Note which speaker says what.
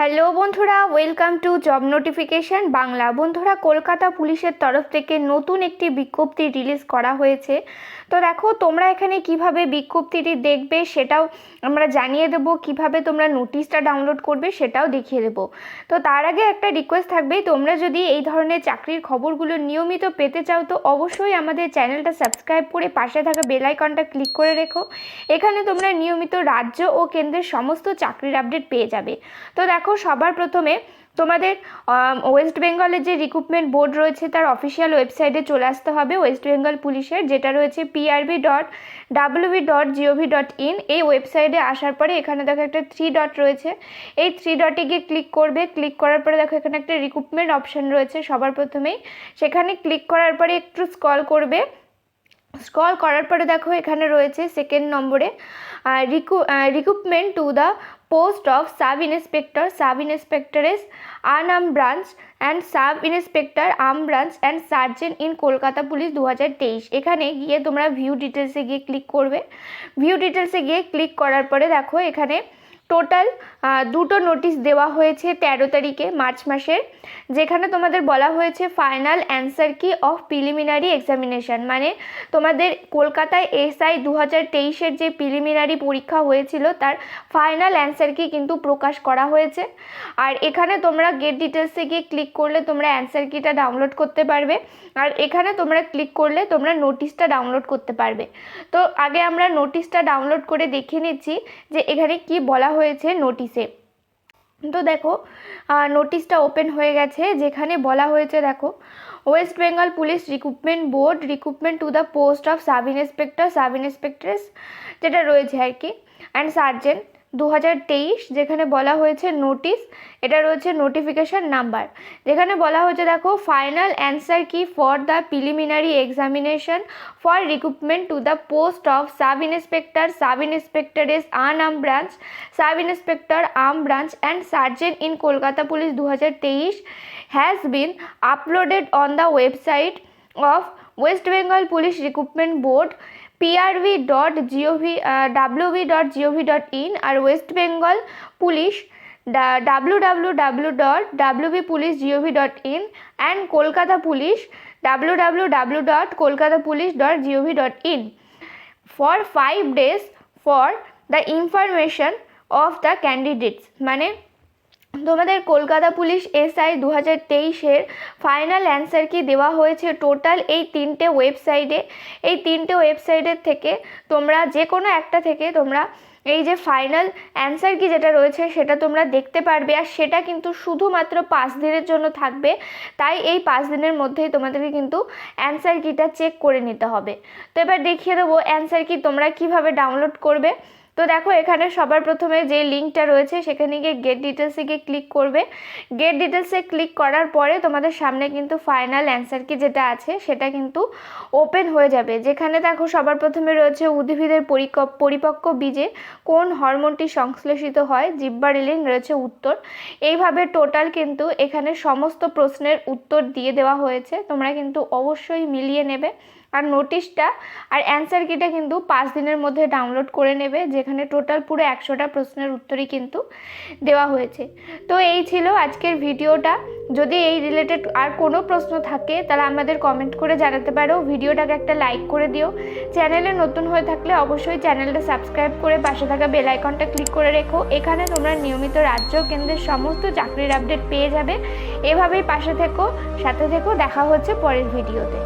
Speaker 1: Hello বন্ধুরা welcome to job notification Bangla. বন্ধুরা, কলকাতা পুলিশের তরফ থেকে নতুন একটি বিজ্ঞপ্তি রিলিজ করা হয়েছে। তো দেখো, তোমরা এখানে কীভাবে বিজ্ঞপ্তিটি দেখবে সেটাও আমরা জানিয়ে দেব, কীভাবে তোমরা নোটিশটা ডাউনলোড করবে সেটাও দেখিয়ে দেবো। তো তার আগে একটা রিকোয়েস্ট থাকবে, তোমরা যদি এই ধরনের চাকরির খবরগুলো নিয়মিত পেতে চাও, তো অবশ্যই আমাদের চ্যানেলটা সাবস্ক্রাইব করে পাশে থাকা বেল আইকনটা ক্লিক করে রেখো। এখানে তোমরা নিয়মিত রাজ্য ও কেন্দ্রের সমস্ত চাকরির আপডেট পেয়ে যাবে। তো দেখো সবার প্রথমে তোমাদের ওয়েস্ট বেঙ্গলের যে রিক্রুটমেন্ট বোর্ড রয়েছে, তার অফিসিয়াল ওয়েবসাইটে চলে আসতে হবে ওয়েস্ট বেঙ্গল পুলিশের, যেটা রয়েছে PRB dot WB dot GOV dot in এই ওয়েবসাইটে আসার পরে এখানে দেখো একটা থ্রি ডট রয়েছে। এই থ্রি ডটে গিয়ে ক্লিক করবে ক্লিক করার পরে দেখো এখানে একটা রিক্রুটমেন্ট অপশান রয়েছে সবার প্রথমেই। সেখানে ক্লিক করার পরে একটু স্কল করবে। স্ক্রল করার পরে দেখো এখানে রয়েছে সেকেন্ড নম্বরে Riku recruitment to the post of sub inspector sub inspectress arm branch and sub inspector arm branch and sergeant in Kolkata police দু হাজার তেইশ। এখানে গিয়ে তোমরা ভিউ ডিটেলসে গিয়ে ক্লিক করবে। ভিউ ডিটেলসে গিয়ে ক্লিক করার পরে দেখো এখানে টোটাল দুটো নোটিশ দেওয়া হয়েছে তেরো তারিখে, মার্চ মাসের, যেখানে তোমাদের বলা হয়েছে final answer key of preliminary examination মানে তোমাদের কলকাতায় এসআই দু হাজার তেইশের যে প্রিলিমিনারি পরীক্ষা হয়েছিল, তার ফাইনাল অ্যান্সার কি কিন্তু প্রকাশ করা হয়েছে। আর এখানে তোমরা গেট ডিটেলসে গিয়ে ক্লিক করলে তোমরা অ্যান্সার কিটা ডাউনলোড করতে পারবে। আর এখানে তোমরা ক্লিক করলে তোমরা নোটিশটা ডাউনলোড করতে পারবে। তো আগে আমরা নোটিশটা ডাউনলোড করে দেখে নিচ্ছি যে এখানে কি বলা হয়েছে নোটিশে তো দেখো নোটিশটা ওপেন হয়ে গেছে, যেখানে বলা হয়েছে, দেখো West Bengal police recruitment board recruitment to the post of sub inspector sub inspectress যেটা রয়েছে আর কি অ্যান্ড সার্জেন্ট দু হাজার তেইশ, যেখানে বলা হয়েছে নোটিশ এটা রয়েছে নোটিফিকেশান নাম্বার যেখানে বলা হয়েছে দেখো final answer key for the preliminary examination for recruitment to the post of sub inspector sub inspector inspectress unarmed branch sub inspector arm branch and sergeant in Kolkata police দু has been uploaded on the website of West Bengal police recruitment board PRV dot GOV WBV dot GOV dot in R West Bengal police W W W dot WB police GOV dot in and Kolkata police W W W dot Kolkata police dot GOV dot in for five days for the information of the candidates মানে তোমাদের Kolkata police SI দু হাজার তেইশের final answer কি দেওয়া হয়েছে? Total এই তিনটে ওয়েবসাইটে এই তিনটে ওয়েবসাইটের থেকে তোমরা যে কোনো একটা থেকে তোমরা এই যে ফাইনাল অ্যান্সার কি যেটা রয়েছে সেটা তোমরা দেখতে পারবে। আর সেটা কিন্তু শুধুমাত্র পাঁচ দিনের জন্য থাকবে। তাই এই পাঁচ দিনের মধ্যেই তোমাদেরকে কিন্তু অ্যান্সার কিটা চেক করে নিতে হবে। তো এবার দেখিয়ে দেবো অ্যান্সার কি তোমরা কীভাবে ডাউনলোড করবে। তো দেখো, এখানে সবার প্রথমে যে লিঙ্কটা রয়েছে, সেখানে গিয়ে গেট ডিটেলসে গিয়ে ক্লিক করবে। গেট ডিটেলসে ক্লিক করার পরে তোমাদের সামনে কিন্তু ফাইনাল অ্যান্সার কি যেটা আছে, সেটা কিন্তু ওপেন হয়ে যাবে। যেখানে দেখো, সবার প্রথমে রয়েছে উদ্ভিদের পরিপক্ক বীজে কোন হরমোনটি সংশ্লেষিত হয়? জিব্বা রিলিং রয়েছে উত্তর। এইভাবে টোটাল কিন্তু এখানে সমস্ত প্রশ্নের উত্তর দিয়ে দেওয়া হয়েছে। তোমরা কিন্তু অবশ্যই মিলিয়ে নেবে। আর নোটিশটা আর অ্যান্সার কিটা কিন্তু পাঁচ দিনের মধ্যে ডাউনলোড করে নেবে, যেখানে টোটাল পুরো একশোটা প্রশ্নের উত্তরই কিন্তু দেওয়া হয়েছে। তো এই ছিল আজকের ভিডিওটা যদি এই রিলেটেড আর কোনো প্রশ্ন থাকে, তাহলে আমাদের কমেন্ট করে জানাতে পারো। ভিডিওটাকে একটা লাইক করে দিও। চ্যানেলে নতুন হয়ে থাকলে অবশ্যই চ্যানেলটা সাবস্ক্রাইব করে পাশে থাকা বেল আইকনটা ক্লিক করে রেখো। এখানে তোমরা নিয়মিত রাজ্য কেন্দ্রের সমস্ত চাকরির আপডেট পেয়ে যাবে। এভাবেই পাশে থেকো, সাথে থেকো। দেখা হচ্ছে পরের ভিডিওতে